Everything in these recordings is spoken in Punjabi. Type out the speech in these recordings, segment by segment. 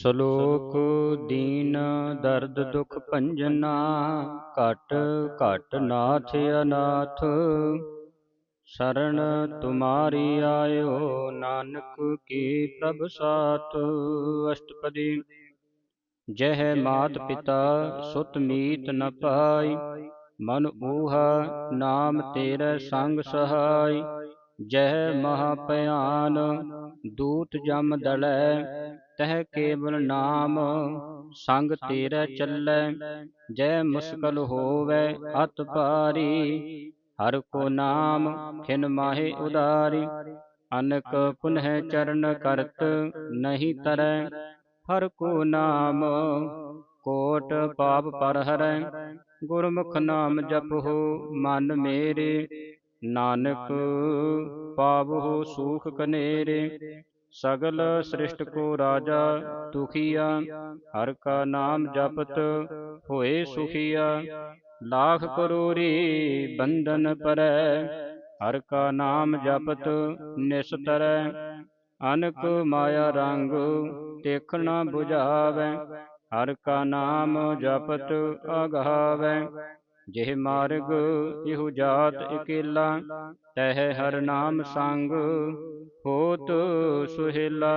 ਸ਼ਲੋਕ ਦੀਨ ਦਰਦ ਦੁਖ ਭੰਜਨਾ ਘਟ ਘਟ ਨਾਥ ਅਨਾਥ। ਸ਼ਰਨ ਤੁਮਾਰੀ ਆਇਓ ਨਾਨਕ ਕੀ ਪ੍ਰਭ ਸਾਥ। ਅਸ਼ਟਪਦੀ ਜਹ ਮਾਤ ਪਿਤਾ ਸੁਤ ਮੀਤ ਨ ਪਾਈ। ਮਨ ਊਹਾ ਨਾਮ ਤੇਰੇ ਸੰਗ ਸਹਾਈ। ਜਹ ਮਹਾ ਭਿਆਨ ਦੂਤ ਜਮ ਦਲੈ, ਤਹ ਕੇਵਲ ਨਾਮ, ਸੰਗ ਤੇਰੇ ਚੱਲੈ, ਜੈ ਮੁਸਕਲ ਹੋਵੇ, ਅਤ ਭਾਰੀ, ਹਰ ਕੋ ਨਾਮ ਖਿਨ ਮਾਹੇ ਉਦਾਰੀ, ਅਨਕ ਪੁਨਹ ਚਰਨ ਕਰਤ ਨਹੀਂ ਤਰੈ, ਹਰ ਕੋ ਨਾਮ ਕੋਟ ਪਾਪ ਪਰ ਹਰੈ, ਗੁਰਮੁਖ ਨਾਮ ਜਪੋ ਮਨ ਮੇਰੇ ਨਾਨਕ ਪਾਵੋ ਸੂਖ ਕਨੇਰੇ, ਸਗਲ ਸ੍ਰਿਸ਼ਟ ਕੋ ਰਾਜਾ ਦੁਖੀਆ, ਹਰ ਕਾ ਨਾਮ ਜਪਤ ਹੋਏ ਸੁਖੀਆ। ਲਾਖ ਕਰੋਰੀ ਬੰਧਨ ਪਰੈ, ਹਰ ਕਾ ਨਾਮ ਜਪਤ ਨਿਸਤਰੈ। ਅਨਕ ਮਾਇਆ ਰੰਗ ਦੇਖਣਾ 부ਝਾਵੈ ਹਰ ਕਾ ਨਾਮ ਜਪਤ ਅਗਾਵੈ। ਜਿਹ ਮਾਰਗ ਇਹੋ ਜਾਤ ਇਕੇਲਾ ਤਹ ਹਰ ਨਾਮ ਸੰਗ ਹੋਤ ਸੁਹੇਲਾ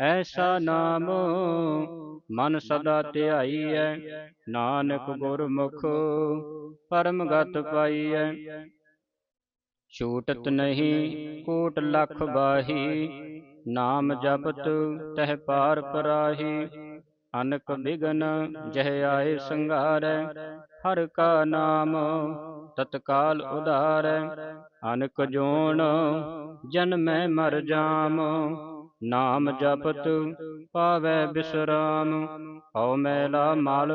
ਐਸਾ ਨਾਮ ਮਨ ਸਦਾ ਧਿਆਈਐ ਨਾਨਕ ਗੁਰਮੁਖ ਪਰਮ ਗਤ ਪਾਈਐ। ਛੂਟਤ ਨਹੀਂ ਕੋਟ ਲਖ ਬਾਹੀ ਨਾਮ ਜਪਤ ਤਹ ਪਾਰ ਪਰਾਹੀ ਅਨਕ ਬਿਗਨ ਜਹ ਆਏ ਸੰਘਾਰੈ ਹਰ ਕਾ ਨਾਮ ਤਤਕਾਲ ਉਧਾਰੈ। ਅਨਕ ਜੋਨ ਜਨਮੈ ਮਰ ਜਾਮ ਨਾਮ ਜਪਤ ਪਾਵੈ ਬਿਸਰਾਮ। ਹਉ ਮੈਲਾ ਮਲ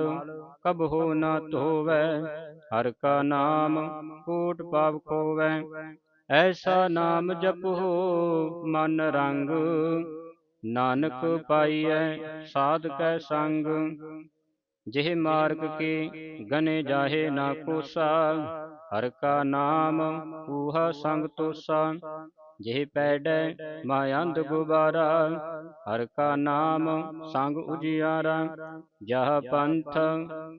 ਕਬਹੁ ਨ ਧੋਵੈ ਹਰ ਕਾ ਨਾਮ ਕੋਟ ਪਾਪ ਖੋਵੈ। ਐਸਾ ਨਾਮ ਜਪੋ ਮਨ ਰੰਗ ਨਾਨਕ ਪਾਈਐ ਸਾਧ ਕੈ ਸੰਗ। ਜਿਹ ਮਾਰਗ ਕੇ ਗਨੇ ਜਾਹੇ ਨਾ ਕੋਸਾ। ਹਰ ਕਾ ਨਾਮ ਊਹਾ ਸੰਗ ਤੋਸਾ। ਜਿਹ ਪੈੜੈ ਮਾਇੰਦ ਗੁਬਾਰਾ। ਹਰ ਕਾ ਨਾਮ ਸੰਗ ਉਜਿਆਰਾ। ਜਹ ਪੰਥ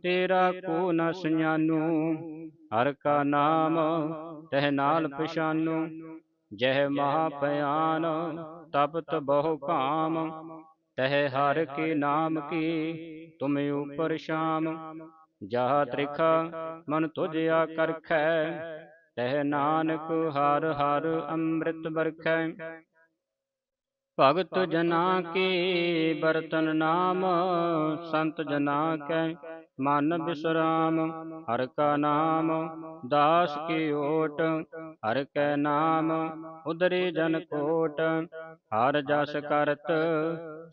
ਤੇਰਾ ਕੋ ਨ ਸੁஞਾਨੂ ਹਰ ਕਾ ਨਾਮ ਤਹ ਨਾਲ ਪਛਾਨੂ। ਜਹ ਮਹਾ ਭਿਆਨ ਤਪਤ ਬਹੁ ਕਾਮ। ਤਹ ਹਰ ਕੇ ਨਾਮ ਕੀ? ਤੁਮ ਉਪਰ ਸ਼ਾਮ। ਜਹ ਤ੍ਰਿਖਾ ਮਨ ਤੁਝ ਆ ਕਰਖੈ। ਤਹ ਨਾਨਕ ਹਰ ਹਰ ਅੰਮ੍ਰਿਤ ਬਰਖੈ ਭਗਤ ਜਨਾ ਕੇ ਬਰਤਨ ਨਾਮ ਸੰਤ ਜਨਾ ਕੈ। ਮਨ ਬਿਸਰਾਮ ਹਰ ਕਾ ਨਾਮ ਦਾਸ ਕੀ ਓਟ ਹਰ ਕੈ ਨਾਮ ਉਦਰੇ ਜਨ ਕੋਟ ਹਰ ਜਸ ਕਰਤ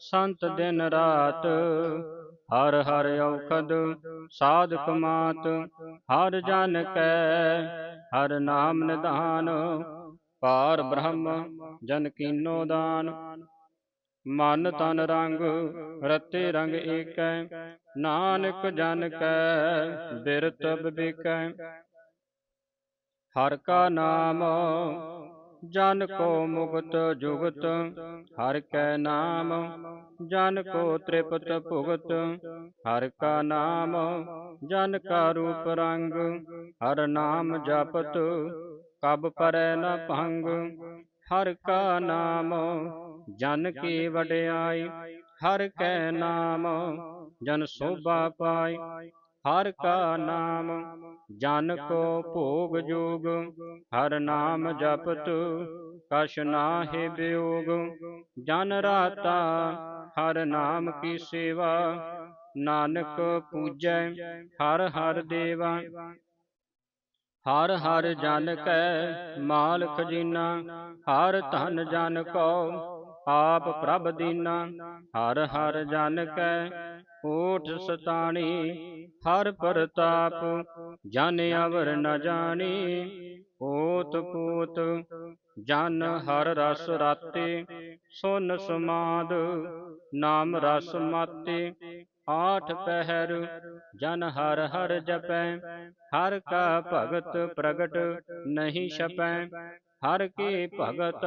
ਸੰਤ ਦਿਨ ਰਾਤ ਹਰ ਹਰ ਔਖਦ ਸਾਧਕ ਮਾਤ ਹਰ ਜਨ ਕੈ ਹਰ ਨਾਮ ਨਿਧਾਨ ਪਾਰ ਬ੍ਰਹਮ ਜਨ ਕੀਨੋ ਦਾਨ ਮਨ ਤਨ ਰੰਗ ਰਤੇ ਰੰਗ ਏਕੈ। ਨਾਨਕ ਜਨ ਕੈ ਬਿਰਤ ਬਿਬੇਕੈ ਹਰ ਕਾ ਨਾਮ ਜਨ ਕੋ ਮੁਕਤ ਜੁਗਤ। ਹਰ ਕੈ ਨਾਮ ਜਨ ਕੋ ਤ੍ਰਿਪਤ ਭੁਗਤ। ਹਰ ਕਾ ਨਾਮ ਜਨ ਕਾ ਰੂਪ ਰੰਗ। ਹਰ ਨਾਮ ਜਪਤ ਕਬ ਪਰੈ ਨ ਭੰਗ। ਹਰ ਕਾ ਨਾਮ ਜਨ ਕੀ ਵਡਿਆਈ ਹਰ ਕੈ ਨਾਮ ਜਨ ਸੋਭਾ ਪਾਈ ਹਰ ਕਾ ਨਾਮ ਜਨ ਕੋ ਭੋਗ ਜੋਗ ਹਰ ਨਾਮ ਜਪਤ ਕਛ ਨਾਹਿ ਬਿਯੋਗ ਜਨ ਰਾਤਾ ਹਰ ਨਾਮ ਕੀ ਸੇਵਾ ਨਾਨਕ ਪੂਜੈ ਹਰ ਹਰ ਦੇਵਾ ਹਰ ਹਰ ਜਨ ਕੈ ਮਾਲ ਖਜ਼ੀਨਾ ਹਰ ਧਨ ਜਨ ਕੋ ਆਪ ਪ੍ਰਭ ਦੀਨਾ। ਹਰ ਹਰ ਜਨ ਕੈ ਓਠ ਸਤਾਣੀ ਹਰ ਪ੍ਰਤਾਪ ਜਨ ਅਵਰ ਨ ਜਾਣੀ ਓਤ ਪੂਤ ਜਨ ਹਰ ਰਸ ਰਾਤੇ ਸੁਨ ਸਮਾਦ ਨਾਮ ਰਸ ਮਾਤੇ ਆਠ ਪਹਿਰ, ਜਨ ਹਰ ਹਰ ਜਪੈ, ਹਰ ਕਾ ਭਗਤ ਪ੍ਰਗਟ ਨਹੀਂ ਛਪੈ, ਹਰ ਕੀ ਭਗਤ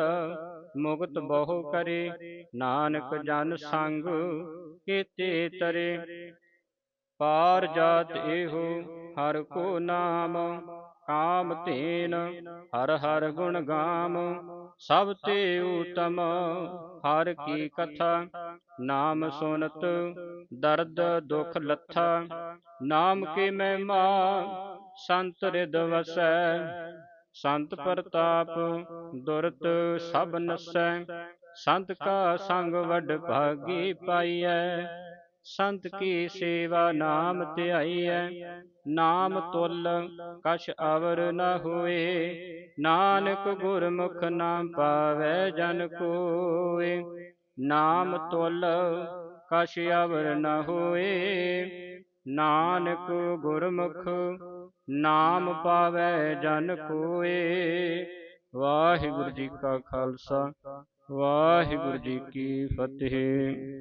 ਮੁਕਤ ਬਹੁ ਕਰੇ, ਨਾਨਕ ਜਨ ਸੰਗ ਕੀਤੇ ਤਰੇ। ਪਾਰ ਜਾਤ ਇਹੋ, ਹਰ ਕੋ ਨਾਮ ਕਾਮ ਧੇਨ, ਹਰ ਹਰ ਗੁਣ ਗਾਮ, ਸਭ ਤੇ ਉਤਮ, ਹਰ ਕੀ ਕਥਾ, ਨਾਮ ਸੁਨਤ, ਦਰਦ ਦੁਖ ਲੱਥਾ, ਨਾਮ ਕੀ ਮਹਿਮਾ, ਸੰਤ ਰਿਦ ਵਸੈ, ਸੰਤ ਪ੍ਰਤਾਪ ਦੁਰਤ ਸਭ ਨਸੈ, ਸੰਤ ਕਾ ਸੰਗ ਵਡ ਭਾਗੀ ਪਾਈਐ ਸੰਤ ਕੀ ਸੇਵਾ ਨਾਮ ਧਿਆਈਐ ਨਾਮ ਤੁਲ ਕਛ ਅਵਰ ਨ ਹੋਏ। ਨਾਨਕ ਗੁਰਮੁਖ ਨਾਮ ਪਾਵੈ ਜਨ ਕੋਏ। ਨਾਮ ਤੁਲ ਕਛ ਅਵਰ ਨ ਹੋਏ। ਨਾਨਕ ਗੁਰਮੁਖ ਨਾਮ ਪਾਵੈ ਜਨ ਕੋਏ। ਵਾਹਿਗੁਰੂ ਜੀ ਕਾ ਖਾਲਸਾ। ਵਾਹਿਗੁਰੂ ਜੀ ਕੀ ਫਤਿਹ।